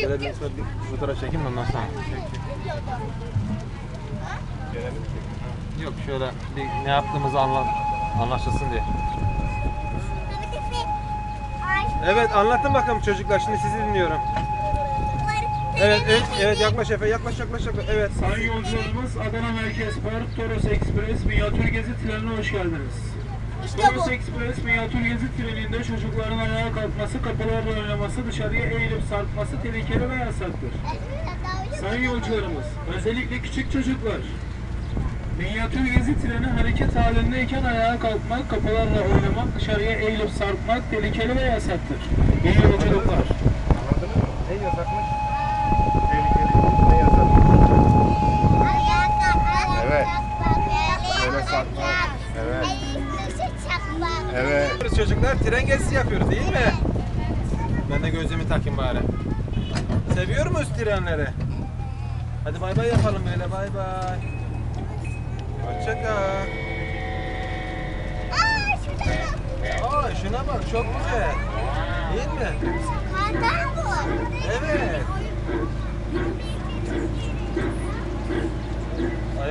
Şöyle bir, fotoğraf çekeyim ondan sonra. Yok şöyle bir ne yaptığımızı anla, anlaşılsın diye. Evet anlatın bakalım çocuklar şimdi sizi dinliyorum. Evet evet, evet yaklaş Efe yaklaş yaklaş yaklaş. Evet. Sayın yolcularımız Adana Merkez Park Toros Express minyatür gezi trenine hoş geldiniz. İşte Toros bu. Express minyatür gezi treninde çocukların ayağa kalkması, kapılarla oynaması, dışarıya eğilip sarkması tehlikeli ve yasaktır. Sayın yolcularımız, özellikle küçük çocuklar. Minyatür gezi treni hareket halindeyken ayağa kalkmak, kapılarla oynamak, dışarıya eğilip sarkmak tehlikeli ve yasaktır. İyi yolculuklar. Ne yasakmış? Yapıyoruz çocuklar tren gezisi yapıyoruz değil mi? Ben de gözlüğümü takayım bari. Seviyor muyuz trenleri? Hadi bay bay yapalım böyle bay bay. Hoşça kal. Aa şuna bak çok güzel. Değil mi? Evet.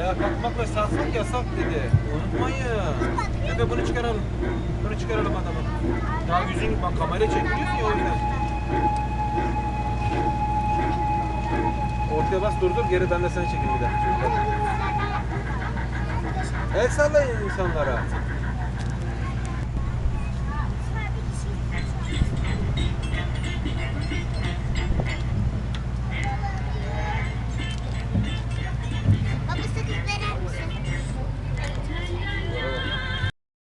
Ayağa kalkmak yasak dedi. Unutmayın. Efe bunu çıkaralım. Bunu çıkaralım adamı. Daha yüzün bak kamera çekiyorsun ya o. Ortaya bas dur dur geri ben de seni çekeyim bir daha. El sallayın insanlara.